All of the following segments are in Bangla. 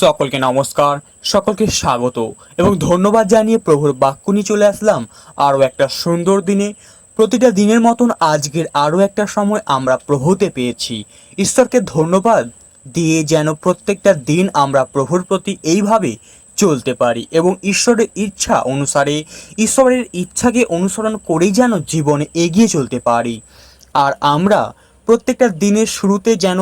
সকলকে নমস্কার, সকলকে স্বাগত এবং ধন্যবাদ জানিয়ে প্রভুর বাক্য নিয়ে চলে আসলাম আরও একটা সুন্দর দিনে। প্রতিটা দিনের মতন আজকের আরও একটা সময় আমরা প্রভুতে পেয়েছি। ঈশ্বরকে ধন্যবাদ দিয়ে যেন প্রত্যেকটা দিন আমরা প্রভুর প্রতি এইভাবে চলতে পারি এবং ঈশ্বরের ইচ্ছা অনুসারে, ঈশ্বরের ইচ্ছাকে অনুসরণ করেই যেন জীবনে এগিয়ে চলতে পারি। আর আমরা প্রত্যেকটা দিনের শুরুতে যেন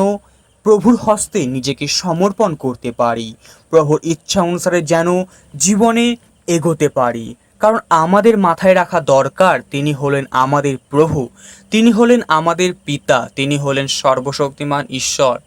প্রভুর হস্তে নিজেকে সমর্পণ করতে পারি। প্রভুর ইচ্ছা অনুসারে যেন জীবনে এগোতে পারি। কারণ আমাদের মাথায় রাখা দরকার, তিনি হলেন আমাদের প্রভু, তিনি হলেন আমাদের পিতা, তিনি হলেন সর্বশক্তিমান ঈশ্বর।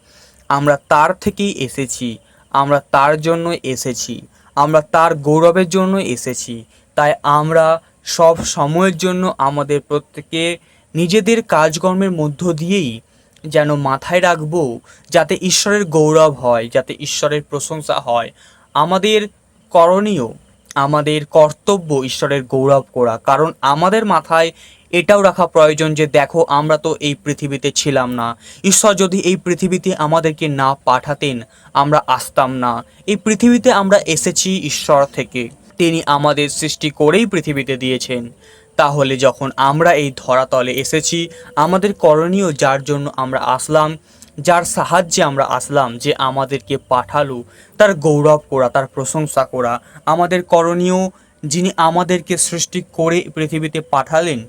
আমরা তার থেকেই এসেছি, আমরা তার জন্য এসেছি, আমরা তার গৌরবের জন্য এসেছি। তাই আমরা সব সময়ের জন্য আমাদের প্রত্যেকে নিজেদের কাজকর্মের মধ্য দিয়েই যেন মাথায় রাখব যাতে ঈশ্বরের গৌরব হয়, যাতে ঈশ্বরের প্রশংসা হয়। আমাদের করণীয়, আমাদের কর্তব্য ঈশ্বরের গৌরব করা। কারণ আমাদের মাথায় এটাও রাখা প্রয়োজন যে, দেখো, আমরা তো এই পৃথিবীতে ছিলাম না। ঈশ্বর যদি এই পৃথিবীতে আমাদেরকে না পাঠাতেন, আমরা আসতাম না। এই পৃথিবীতে আমরা এসেছি ঈশ্বর থেকে। তিনি আমাদের সৃষ্টি করেই পৃথিবীতে দিয়েছেন। তাহলে যখন আমরা এই ধরাতলে এসেছি, আমাদের করণীয় যার জন্য আমরা আসলাম, যার সাহায্যে আমরা আসলাম যে আমাদেরকে পাঠালো, তার গৌরব করা, তার প্রশংসা করা, আমাদের করণীয় যিনি আমাদেরকে সৃষ্টি করে পৃথিবীতে পাঠালেন,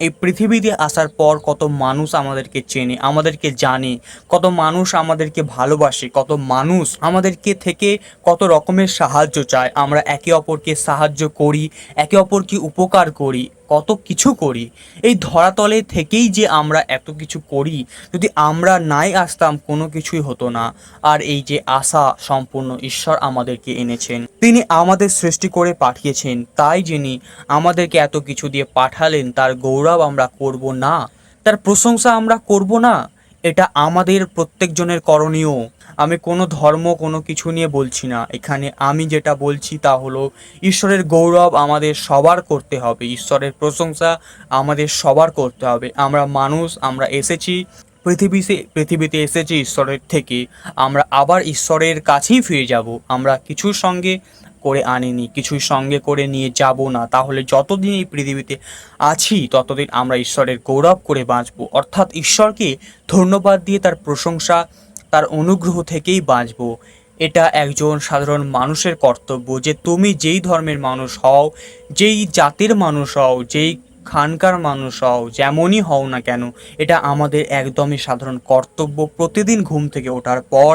এই পৃথিবীতে আসার পর কত মানুষ আমাদেরকে চেনে, আমাদেরকে জানে, কত মানুষ আমাদেরকে ভালোবাসে, কত মানুষ আমাদেরকে থেকে কত রকমের সাহায্য চায়, আমরা একে অপরকে সাহায্য করি, একে অপরকে উপকার করি। কত কিছু করি, এই ধরাতলে থেকেই যে আমরা এত কিছু করি, যদি আমরা নাই আসতাম কোনো কিছুই হতো না। আর এই যে আশা সম্পূর্ণ ঈশ্বর আমাদেরকে এনেছেন। তিনি আমাদের সৃষ্টি করে পাঠিয়েছেন, তাই যিনি আমাদেরকে এত কিছু দিয়ে পাঠালেন, তার গৌরব আমরা করব না। তার প্রশংসা আমরা করব না। এটা আমাদের প্রত্যেকজনের করণীয়। আমি কোনো ধর্ম, কোনো কিছু নিয়ে বলছি না। এখানে আমি যেটা বলছি তা হলো, ঈশ্বরের গৌরব আমাদের সবার করতে হবে। ঈশ্বরের প্রশংসা আমাদের সবার করতে হবে। আমরা মানুষ, আমরা এসেছি পৃথিবীতে পৃথিবীতে এসেছি ঈশ্বরের থেকে। আমরা আবার ঈশ্বরের কাছেই ফিরে যাব। আমরা কিছুর সঙ্গে করে আনিনি কিছুই সঙ্গে করে নিয়ে যাব না। তাহলে যতদিন এই পৃথিবীতে আছি, ততদিন আমরা ঈশ্বরের গৌরব করে বাঁচবো। অর্থাৎ ঈশ্বরকে ধন্যবাদ দিয়ে তার প্রশংসা তার অনুগ্রহ থেকেই বাঁচবো। এটা একজন সাধারণ মানুষের কর্তব্য যে তুমি যেই ধর্মের মানুষ হও, যেই জাতির মানুষ হও, যেই খানকার মানুষ হও, যেমনই হও না কেন, এটা আমাদের একদমই সাধারণ কর্তব্য প্রতিদিন ঘুম থেকে ওঠার পর।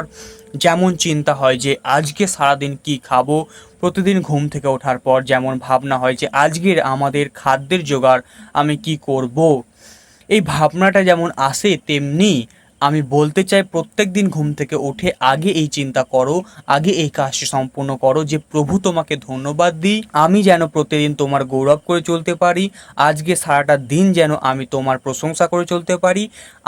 যেমন চিন্তা হয় যে আজকে সারাদিন কি খাব, প্রতিদিন ঘুম থেকে ওঠার পর যেমন ভাবনা হয় যে আজকের আমাদের খাদ্যের জোগাড় আমি কি করব। এই ভাবনাটা যেমন আসে, তেমনি আমি বলতে চাই প্রত্যেক দিন ঘুম থেকে উঠে আগে এই চিন্তা করো, আগে এই কাজটি সম্পূর্ণ করো যে প্রভু তোমাকে ধন্যবাদ দিই, আমি যেন প্রতিদিন তোমার গৌরব করে চলতে পারি, আজকে সারাটা দিন যেন আমি তোমার প্রশংসা করে চলতে পারি,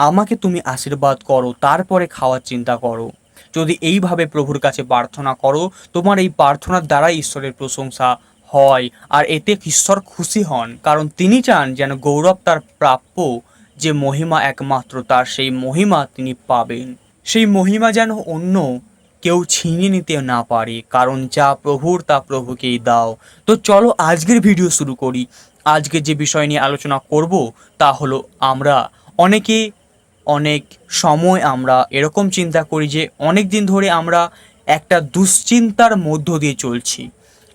আমাকে তুমি আশীর্বাদ করো, তারপরে খাওয়ার চিন্তা করো। যদি এইভাবে প্রভুর কাছে প্রার্থনা করো, তোমার এই প্রার্থনার দ্বারাই ঈশ্বরের প্রশংসা হয়, আর এতে ঈশ্বর খুশি হন, কারণ তিনি চান যেন গৌরব তার প্রাপ্য যে মহিমা একমাত্র, তার সেই মহিমা তিনি পাবেন। সেই মহিমা যেন অন্য কেউ ছিনিয়ে নিতে না পারে, কারণ যা প্রভুর, তা প্রভুকেই দাও। তো চলো আজকের ভিডিও শুরু করি। আজকে যে বিষয় নিয়ে আলোচনা করব, তা হলো আমরা অনেকে অনেক সময় আমরা এরকম চিন্তা করি যে, অনেক দিন ধরে আমরা একটা দুশ্চিন্তার মধ্য দিয়ে চলছি।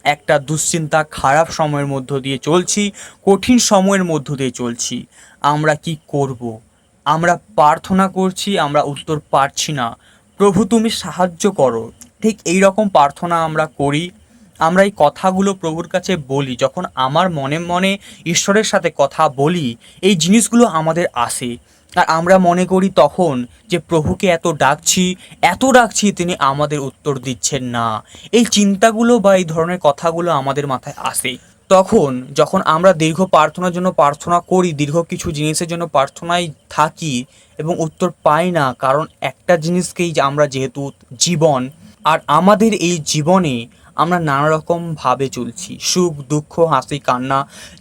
একটা দুশ্চিন্তা খারাপ সময়ের মধ্য দিয়ে চলছি, কঠিন সময়ের মধ্য দিয়ে চলছি। আমরা কি করব। আমরা প্রার্থনা করছি, আমরা উত্তর পাচ্ছি না। প্রভু, তুমি সাহায্য করো। ঠিক এই রকম প্রার্থনা আমরা করি। আমরা এই কথাগুলো প্রভুর কাছে বলি। যখন আমার মনে মনে ঈশ্বরের সাথে কথা বলি, এই জিনিসগুলো আমাদের আসে। আর আমরা মনে করি তখন যে প্রভুকে এত ডাকছি এত ডাকছি তিনি আমাদের উত্তর দিচ্ছেন না। এই চিন্তাগুলো বা এই ধরনের কথাগুলো আমাদের মাথায় আসে। তখন যখন আমরা দীর্ঘ প্রার্থনার জন্য প্রার্থনা করি, দীর্ঘ কিছু জিনিসের জন্য প্রার্থনায় থাকি এবং উত্তর পাই না, কারণ একটা জিনিসকেই আমরা যেহেতু জীবন, আর আমাদের এই জীবনে আমরা নানা রকম ভাবে চলছি। সুখ, দুঃখ, হাসি, কান্না,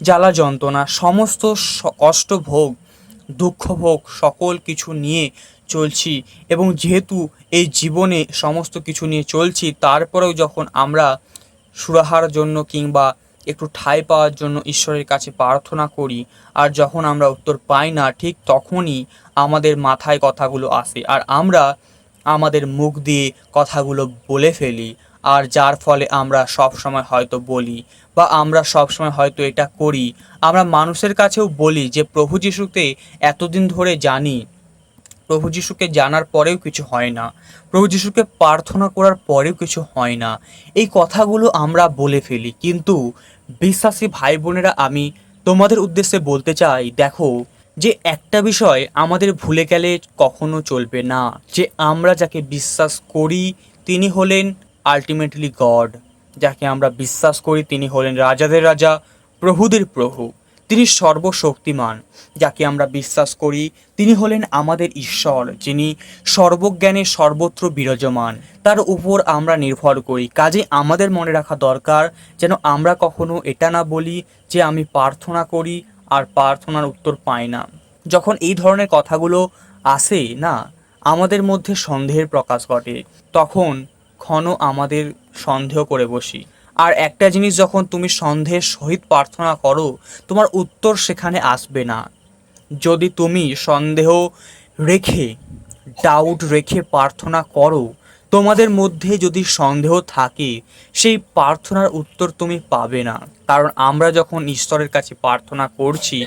জ্বালা, যন্ত্রণা, সমস্ত কষ্ট ভোগ, দুঃখ ভোগ সকল কিছু নিয়ে চলছি এবং যেহেতু এই জীবনে সমস্ত কিছু নিয়ে চলছি, তারপরেও যখন আমরা সুরাহার জন্য কিংবা একটু ঠাঁই পাওয়ার জন্য ঈশ্বরের কাছে প্রার্থনা করি। আর যখন আমরা উত্তর পাই না, ঠিক তখনই আমাদের মাথায় কথাগুলো আসে। আর আমরা আমাদের মুখ দিয়ে কথাগুলো বলে ফেলি। আর যার ফলে আমরা সব সময় হয়তো বলি বা আমরা সব সময় হয়তো এটা করি। আমরা মানুষের কাছেও বলি যে, প্রভু যিশুকে এতদিন ধরে জানি। প্রভু যিশুকে জানার পরেও কিছু হয় না। প্রভু যিশুকে প্রার্থনা করার পরেও কিছু হয় না। এই কথাগুলো আমরা বলে ফেলি। কিন্তু বিশ্বাসী ভাই বোনেরা আমি তোমাদের উদ্দেশ্যে বলতে চাই, দেখো, যে একটা বিষয় আমাদের ভুলে গেলে কখনো চলবে না, যে আমরা যাকে বিশ্বাস করি তিনি হলেন আলটিমেটলি গড যাকে আমরা বিশ্বাস করি তিনি হলেন রাজাদের রাজা, প্রভুদের প্রভু। তিনি সর্বশক্তিমান, যাকে আমরা বিশ্বাস করি। তিনি হলেন আমাদের ঈশ্বর, যিনি সর্বজ্ঞানে সর্বত্র বিরাজমান। তার উপর আমরা নির্ভর করি। কাজে আমাদের মনে রাখা দরকার যেন আমরা কখনো এটা না বলি যে আমি প্রার্থনা করি আর প্রার্থনার উত্তর পাই না। যখন এই ধরনের কথাগুলো আসে, না, আমাদের মধ্যে সন্দেহের প্রকাশ ঘটে। তখন ক্ষণ আমাদের সন্দেহ করে বসি। আর একটা জিনিস যখন তুমি সন্দেহের সহিত প্রার্থনা করো, তোমার উত্তর সেখানে আসবে না। যদি তুমি সন্দেহ রেখে ডাউট রেখে প্রার্থনা করো, তোমাদের মধ্যে যদি সন্দেহ থাকে, সেই প্রার্থনার উত্তর তুমি পাবে না। কারণ আমরা যখন ঈশ্বরের কাছে প্রার্থনা করছি,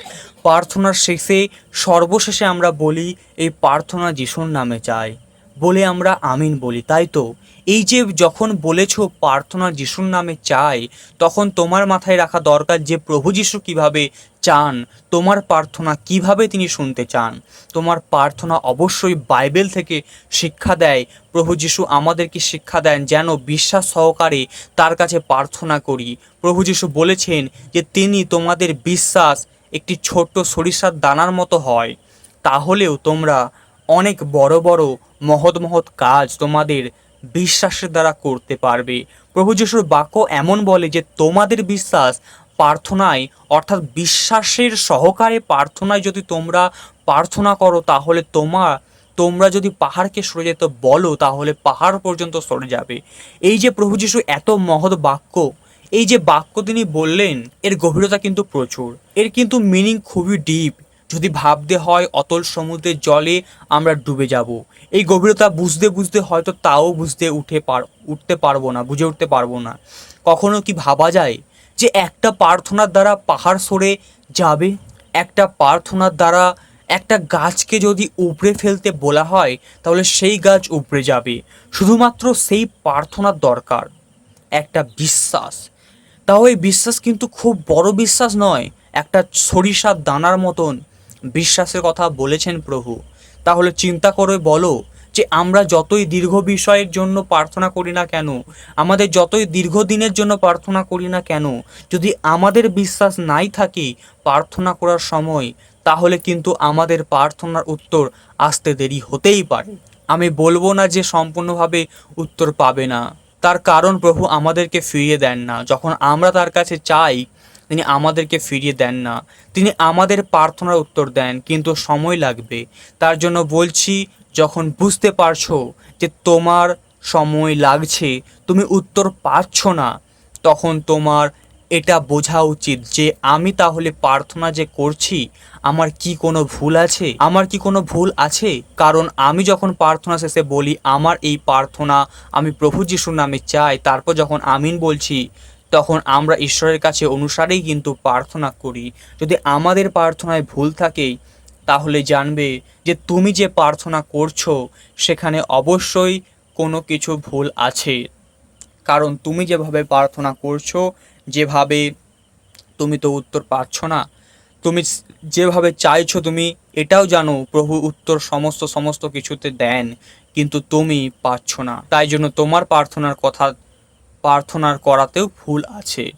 প্রার্থনার শেষে সর্বশেষে আমরা বলি, এই প্রার্থনা যিশুর নামে চাই। বলে আমরা আমিন বলি, তাই তো? এই যে যখন বলেছ প্রার্থনা যিশুর নামে চাই, তখন তোমার মাথায় রাখা দরকার যে প্রভু যিশু কীভাবে চান, তোমার প্রার্থনা কীভাবে তিনি শুনতে চান। তোমার প্রার্থনা অবশ্যই বাইবেল থেকে শিক্ষা দেয়, প্রভু যিশু আমাদেরকে শিক্ষা দেন যেন বিশ্বাস সহকারে তার কাছে প্রার্থনা করি। প্রভু যিশু বলেছেন যে তিনি তোমাদের বিশ্বাস একটি ছোট্ট সরিষার দানার মতো হয়, তাহলেও তোমরা অনেক বড় বড় মহৎ মহৎ কাজ তোমাদের বিশ্বাসের দ্বারা করতে পারবে। প্রভু যিশুর বাক্য এমন বলে যে, তোমাদের বিশ্বাস প্রার্থনায়, অর্থাৎ বিশ্বাসের সহকারে প্রার্থনায় যদি তোমরা প্রার্থনা করো, তাহলে তোমার তোমরা যদি পাহাড়কে সরে যেতে বলো, তাহলে পাহাড় পর্যন্ত সরে যাবে। এই যে প্রভু যিশু এত মহৎ বাক্য, এই যে বাক্য তিনি বললেন, এর গভীরতা কিন্তু প্রচুর। এর কিন্তু মিনিং খুবই ডিপ যদি ভাবতে হয় অতল সমুদ্রের জলে আমরা ডুবে যাব। এই গভীরতা বুঝতে বুঝতে হয়তো তাও বুঝতে উঠে পার, উঠতে পারব না, বুঝে উঠতে পারব না। কখনো কি ভাবা যায় যে একটা প্রার্থনার দ্বারা পাহাড় সরে যাবে? একটা প্রার্থনার দ্বারা একটা গাছকে যদি উপড়ে ফেলতে বলা হয়, তাহলে সেই গাছ উপড়ে যাবে। শুধুমাত্র সেই প্রার্থনার দরকার, একটা বিশ্বাস। তাও এই বিশ্বাস কিন্তু খুব বড় বিশ্বাস নয়, একটা সরিষার দানার মতন। বিশ্বাসের কথা বলেছেন প্রভু। তাহলে চিন্তা করে বলো যে আমরা যতই দীর্ঘ বিষয়ের জন্য প্রার্থনা করি না কেন, আমাদের যতই দীর্ঘদিনের জন্য প্রার্থনা করি না কেন, যদি আমাদের বিশ্বাস নাই থাকে প্রার্থনা করার সময়, তাহলে কিন্তু আমাদের প্রার্থনার উত্তর আসতে দেরি হতেই পারে। আমি বলব না যে সম্পূর্ণভাবে উত্তর পাবে না। তার কারণ প্রভু আমাদেরকে ফিরিয়ে দেন না। যখন আমরা তার কাছে চাই তিনি আমাদেরকে ফিরিয়ে দেন না। তিনি আমাদের প্রার্থনার উত্তর দেন, কিন্তু সময় লাগবে। তার জন্য বলছি, যখন বুঝতে পারছ যে তোমার সময় লাগছে, তুমি উত্তর পাচ্ছ না, তখন তোমার এটা বোঝা উচিত যে আমি তাহলে প্রার্থনা যে করছি, আমার কি কোনো ভুল আছে? আমার কি কোনো ভুল আছে? কারণ আমি যখন প্রার্থনা শেষে বলি, আমার এই প্রার্থনা আমি প্রভু যিশুর নামে চাই, তারপর যখন আমিন বলছি তখন আমরা ঈশ্বরের কাছে অনুসারেই কিন্তু প্রার্থনা করি। যদি আমাদের প্রার্থনায় ভুল থাকে, তাহলে জানবে যে তুমি যে প্রার্থনা করছ, সেখানে অবশ্যই কোনো কিছু ভুল আছে। কারণ তুমি যেভাবে প্রার্থনা করছ, যেভাবে তুমি তো উত্তর পাচ্ছ না, তুমি যেভাবে চাইছো তুমি, এটাও জানো প্রভু উত্তর সমস্ত সমস্ত কিছুতে দেন, কিন্তু তুমি পাচ্ছ না। তাই জন্য তোমার প্রার্থনার কথা প্রার্থনার করাতেও ভুল আছে।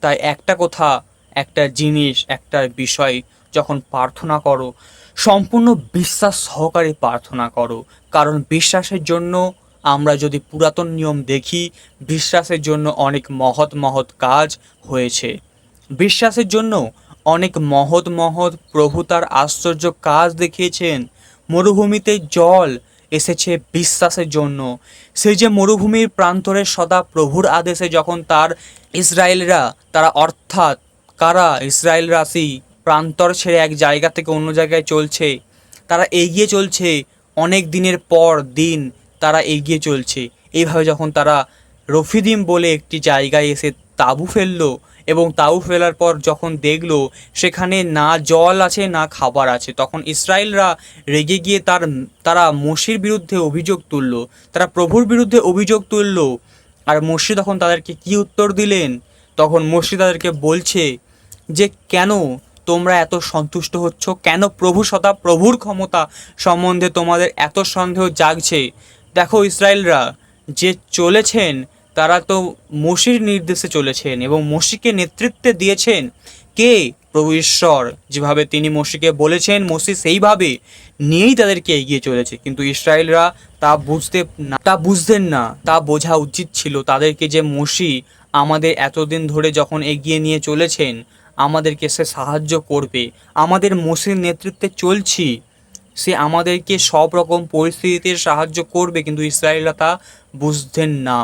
তাই একটা কথা, একটা জিনিস, একটা বিষয় যখন প্রার্থনা করো, সম্পূর্ণ বিশ্বাস সহকারে প্রার্থনা করো। কারণ বিশ্বাসের জন্য আমরা যদি পুরাতন নিয়ম দেখি, বিশ্বাসের জন্য অনেক মহৎ মহৎ কাজ হয়েছে। বিশ্বাসের জন্য অনেক মহৎ মহৎ প্রভু তার আশ্চর্য কাজ দেখিয়েছেন। মরুভূমিতে জল এসেছে বিশ্বাসের জন্য। সেই যে মরুভূমির প্রান্তরে সদা প্রভুর আদেশে যখন তার ইসরায়েলরা, তারা অর্থাৎ কারা? ইসরায়েল রাশি, প্রান্তর ছেড়ে এক জায়গা থেকে অন্য জায়গায় চলছে। তারা এগিয়ে চলছে, অনেক দিনের পর দিন তারা এগিয়ে চলছে। এইভাবে যখন তারা রফিদিম বলে একটি জায়গায় এসে তাঁবু ফেলল এবং তাও ফেলার পর যখন দেখল সেখানে না জল আছে, না খাবার আছে, তখন ইসরায়েলরা রেগে গিয়ে তার, তারা মসির বিরুদ্ধে অভিযোগ তুললো। তারা প্রভুর বিরুদ্ধে অভিযোগ তুললো। আর মসি তখন তাদেরকে কি উত্তর দিলেন? তখন মসি তাদেরকে বলছে যে, কেন তোমরা এত সন্তুষ্ট হচ্ছ? কেন প্রভু সদা প্রভুর ক্ষমতা সম্বন্ধে তোমাদের এত সন্দেহ জাগছে? দেখো ইসরায়েলরা যে চলেছেন তারা তো মসির নির্দেশে চলেছেন এবং মসিকে নেতৃত্বে দিয়েছেন কে? প্রভু ঈশ্বর। যেভাবে তিনি মসিকে বলেছেন, মসি সেইভাবে নিয়েই তাদেরকে এগিয়ে চলেছে। কিন্তু ইসরায়েলরা তা বুঝতে না, তা বুঝতেন না। তা বোঝা উচিত ছিল তাদেরকে যে মসি আমাদের এতদিন ধরে যখন এগিয়ে নিয়ে চলেছেন, আমাদেরকে সে সাহায্য করবে। আমাদের মসির নেতৃত্বে চলছি। সে আমাদেরকে সব রকম পরিস্থিতিতে সাহায্য করবে, কিন্তু ইসরায়েলরা তা বুঝতেন না।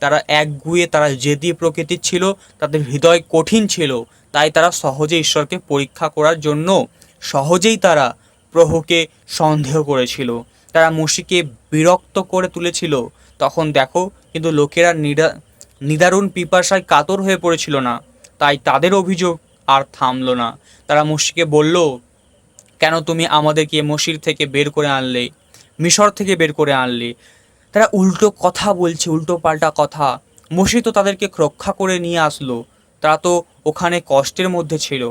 তারা একগুয়ে তারা জেদি প্রকৃতির ছিল, তাদের হৃদয় কঠিন ছিল, তাই তারা সহজে ঈশ্বরকে পরীক্ষা করার জন্য সহজেই তারা প্রভুকে সন্দেহ করেছিল। তারা মুশিকে বিরক্ত করে তুলেছিল। তখন দেখো, কিন্তু লোকেরা নিরা নিদারুণ পিপাসায় কাতর হয়ে পড়েছিল না। তাই তাদের অভিযোগ আর থামলো না। তারা মুশিকে বলল, কেন তুমি আমাদেরকে মসির থেকে বের করে আনলে, মিশর থেকে বের করে আনলে? তারা উল্টো কথা বলছে, উল্টো পাল্টা কথা। মসি তো তাদেরকে রক্ষা করে নিয়ে আসলো। তারা তো ওখানে কষ্টের মধ্যে ছিল।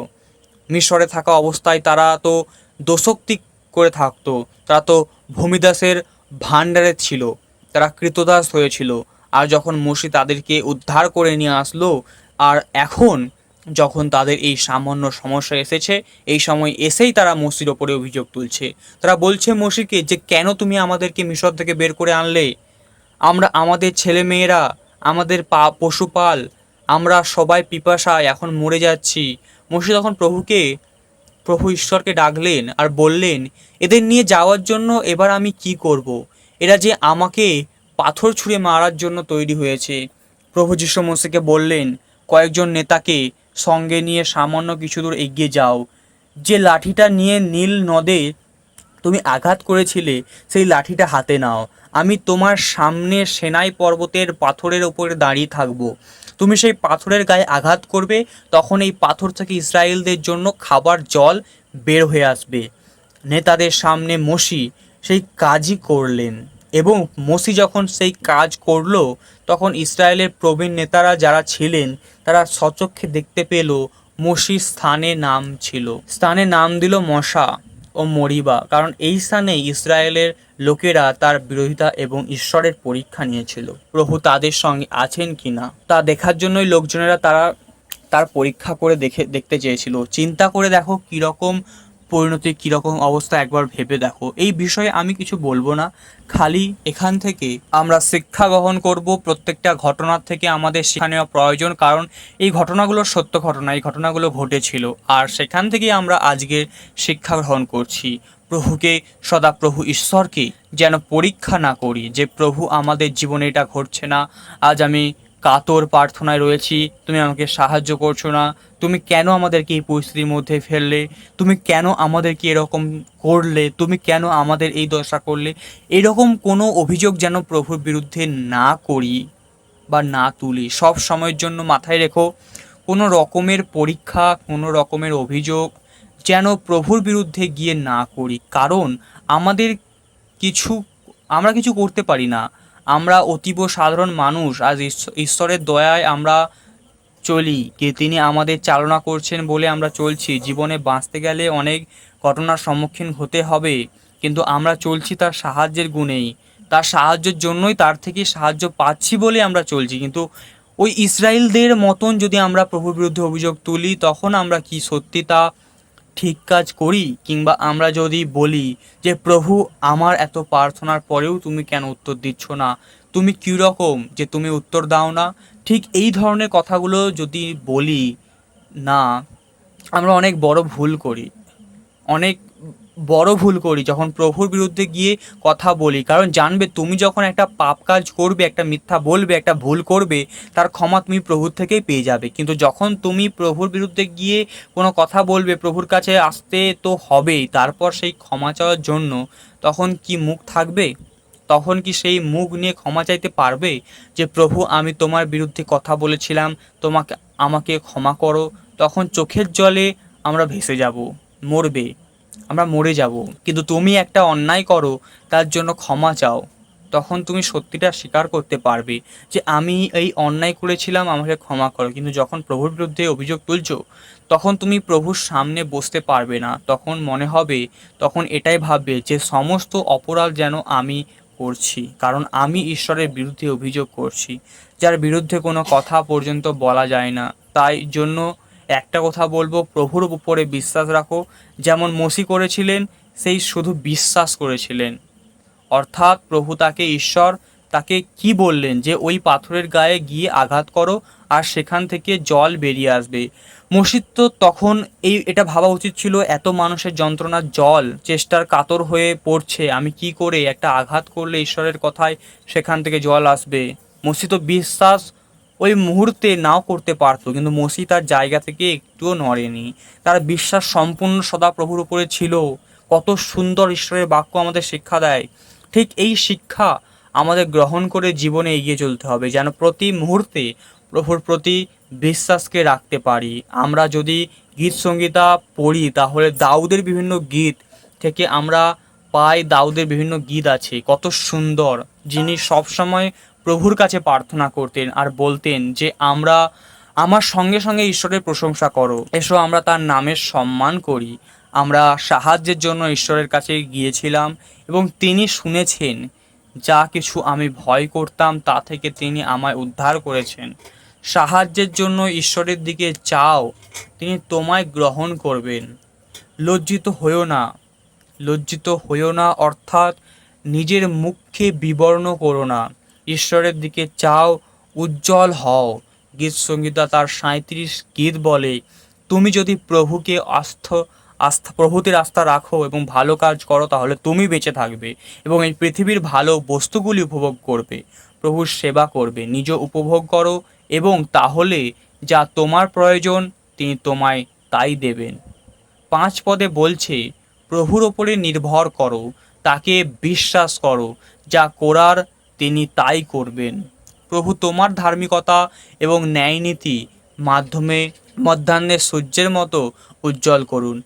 মিশরে থাকা অবস্থায় তারা তো দোষক্তি করে থাকতো। তারা তো ভূমিদাসের ভাণ্ডারে ছিল। তারা কৃতদাস হয়েছিল। আর যখন মসি তাদেরকে উদ্ধার করে নিয়ে আসলো, আর এখন যখন তাদের এই সামান্য সমস্যা এসেছে, এই সময় এসেই তারা মসির ওপরে অভিযোগ তুলছে। তারা বলছে মসিকে যে কেন তুমি আমাদেরকে মিশর থেকে বের করে আনলে? আমরা আমাদের ছেলে মেয়েরা আমাদের পা পশুপাল, আমরা সবাই পিপাসায় এখন মরে যাচ্ছি। মসি তখন প্রভুকে, প্রভু ঈশ্বরকে ডাকলেন আর বললেন, এদের নিয়ে যাওয়ার জন্য এবার আমি কি করব। এরা যে আমাকে পাথর ছুঁড়ে মারার জন্য তৈরি হয়েছে। প্রভু যীশু মসিকে বললেন, কয়েকজন নেতাকে সঙ্গে নিয়ে সামান্য কিছু দূর এগিয়ে যাও। যে লাঠিটা নিয়ে নীল নদে তুমি আঘাত করেছিলে, সেই লাঠিটা হাতে নাও। আমি তোমার সামনে সেনাই পর্বতের পাথরের উপরে দাঁড়িয়ে থাকব। তুমি সেই পাথরের গায়ে আঘাত করবে, তখন এই পাথর থেকে ইসরায়েলদের জন্য খাবার, জল বের হয়ে আসবে। নেতাদের সামনে মসি সেই কাজই করলেন। এবং মসি যখন সেই কাজ করল, তখন ইসরায়েলের প্রবীণ নেতারা যারা ছিলেন, তারা সচক্ষে দেখতে পেল মসির স্থানে নাম ছিল। স্থানে নাম দিল মশা ও মরিবা, কারণ এই স্থানে ইসরায়েলের লোকেরা তার বিরোধিতা এবং ঈশ্বরের পরীক্ষা নিয়েছিল। প্রভু তাদের সঙ্গে আছেন কিনা, তা দেখার জন্যই লোকজনেরা তারা তার পরীক্ষা করে দেখে, দেখতে চেয়েছিল। চিন্তা করে দেখো কীরকম পরিণতি কীরকম অবস্থা একবার ভেবে দেখো। এই বিষয়ে আমি কিছু বলব না। খালি এখান থেকে আমরা শিক্ষা গ্রহণ করব প্রত্যেকটা ঘটনার থেকে আমাদের শিক্ষা নেওয়া প্রয়োজন, কারণ এই ঘটনাগুলো সত্য ঘটনা, এই ঘটনাগুলো ঘটেছিল। আর সেখান থেকেই আমরা আজকের শিক্ষা গ্রহণ করছি। প্রভুকে সদা প্রভু ঈশ্বরকে যেন পরীক্ষা না করি যে, প্রভু, আমাদের জীবনে এটা ঘটছে না। আজ আমি কাতর প্রার্থনায় রয়েছি। তুমি আমাকে সাহায্য করছ না। তুমি কেন আমাদেরকে এই পরিস্থিতির মধ্যে ফেললে? তুমি কেন আমাদেরকে এরকম করলে? তুমি কেন আমাদের এই দশা করলে? এরকম কোনো অভিযোগ যেন প্রভুর বিরুদ্ধে না করি বা না তুলি। সব সময়ের জন্য মাথায় রেখো, কোনো রকমের পরীক্ষা, কোনো রকমের অভিযোগ যেন প্রভুর বিরুদ্ধে গিয়ে না করি। কারণ আমাদের কিছু, আমরা কিছু করতে পারি না। আমরা অতীব সাধারণ মানুষ, আজ ঈশ্ব- ঈশ্বরের দয়ায় আমরা চলি কে তিনি আমাদের চালনা করছেন বলে আমরা চলছি। জীবনে বাঁচতে গেলে অনেক ঘটনার সম্মুখীন হতে হবে, কিন্তু আমরা চলছি তার সাহায্যের গুণেই। তার সাহায্যের জন্যই তার থেকে সাহায্য পাচ্ছি বলে আমরা চলছি, কিন্তু ওই ইসরায়েলদের মতন যদি আমরা প্রভুর বিরুদ্ধে অভিযোগ তুলি, তখন আমরা কি সত্যি তা ঠিক কাজ করি কিংবা আমরা যদি বলি যে, প্রভু, আমার এত প্রার্থনার পরেও তুমি কেন উত্তর দিচ্ছ না? তুমি কীরকম যে, তুমি উত্তর দাও না? ঠিক এই ধরনের কথাগুলো যদি বলি, না, আমরা অনেক বড় ভুল করি। অনেক বড় ভুল করি, যখন প্রভুর বিরুদ্ধে গিয়ে কথা বলি। কারণ জানবে, তুমি যখন একটা পাপ কাজ করবে, একটা মিথ্যা বলবে, একটা ভুল করবে, তার ক্ষমা তুমি প্রভুর থেকেই পেয়ে যাবে। কিন্তু যখন তুমি প্রভুর বিরুদ্ধে গিয়ে কোনো কথা বলবে, প্রভুর কাছে আসতে তো হবেই, তারপর সেই ক্ষমা চাওয়ার জন্য তখন কি মুখ থাকবে? তখন কি সেই মুখ নিয়ে ক্ষমা চাইতে পারবে? যে, প্রভু, আমি তোমার বিরুদ্ধে কথা বলেছিলাম, তোমাকে, আমাকে ক্ষমা করো। তখন চোখের জলে আমরা ভেসে যাব, মরবে। আমরা মরে যাব। কিন্তু তুমি একটা অন্যায় করো, তার জন্য ক্ষমা চাও। তখন তুমি সত্যিটা স্বীকার করতে পারবে যে আমি এই অন্যায় করেছিলাম, আমাকে ক্ষমা করো। কিন্তু যখন প্রভুর বিরুদ্ধে অভিযোগ তুলছো, তখন তুমি প্রভুর সামনে বসতে পারবে না। তখন মনে হবে, তখন এটাই ভাববে যে সমস্ত অপরাধ যেন আমি করছি। কারণ আমি ঈশ্বরের বিরুদ্ধে অভিযোগ করছি। যার বিরুদ্ধে কোনো কথা পর্যন্ত বলা যায় না। তাই জন্য একটা কথা বলব, প্রভুর উপরে বিশ্বাস রাখো। যেমন মসি করেছিলেন, সেই শুধু বিশ্বাস করেছিলেন। অর্থাৎ প্রভু তাকে ঈশ্বর, তাকে কি বললেন যে ওই পাথরের গায়ে গিয়ে আঘাত করো আর সেখান থেকে জল বেরিয়ে আসবে। মসজিদ তো তখন এই, এটা ভাবা উচিত ছিল, এত মানুষের যন্ত্রণার জল, চেষ্টার কাতর হয়ে পড়ছে, আমি কি করে একটা আঘাত করলে ঈশ্বরের কথায় সেখান থেকে জল আসবে? মসি তো বিশ্বাস ওই মুহূর্তে নাও করতে পারতো, কিন্তু মসি তার জায়গা থেকে একটুও নড়েনি। তার বিশ্বাস সম্পূর্ণ সদাপ্রভুর উপরে ছিল। কত সুন্দর ঈশ্বরের বাক্য আমাদের শিক্ষা দেয়। ঠিক এই শিক্ষা আমাদের গ্রহণ করে জীবনে এগিয়ে চলতে হবে, যেন প্রতি মুহূর্তে প্রভুর প্রতি বিশ্বাসকে রাখতে পারি। আমরা যদি গীত সঙ্গীতা পড়ি, তাহলে দাউদের বিভিন্ন গীত থেকে আমরা পাই, দাউদের বিভিন্ন গীত আছে। কত সুন্দর। যিনি সবসময় প্রভুর কাছে প্রার্থনা করতেন আর বলতেন যে, আমরা আমার সঙ্গে সঙ্গে ঈশ্বরের প্রশংসা করো। এসো, আমরা তার নামের সম্মান করি। আমরা সাহায্যের জন্য ঈশ্বরের কাছে গিয়েছিলাম এবং তিনি শুনেছেন। যা কিছু আমি ভয় করতাম, তা থেকে তিনি আমায় উদ্ধার করেছেন। সাহায্যের জন্য ঈশ্বরের দিকে চাও, তিনি তোমায় গ্রহণ করবেন। লজ্জিত হইও না। লজ্জিত হইও না, অর্থাৎ নিজের মুখকে বিবর্ণ করো না। ঈশ্বরের দিকে চাও, উজ্জ্বল হও। গীত সঙ্গীতা তার সাঁত্রিশ গীত বলে। তুমি যদি প্রভুকে আস্থ, আস্থা প্রভুতে আস্থা রাখো এবং ভালো কাজ করো, তাহলে তুমি বেঁচে থাকবে এবং এই পৃথিবীর ভালো বস্তুগুলি উপভোগ করবে। প্রভুর সেবা করবে। নিজ উপভোগ করো এবং তাহলে যা তোমার প্রয়োজন, তিনি তোমায় তাই দেবেন। পাঁচ পদে বলছে, প্রভুর ওপরে নির্ভর করো, তাকে বিশ্বাস করো। যা করার তিনি তাই করবেন। প্রভু তোমার ধার্মিকতা এবং ন্যায়নীতি মাধ্যমে মধ্যাহ্নের সূর্যের মতো উজ্জ্বল করুন।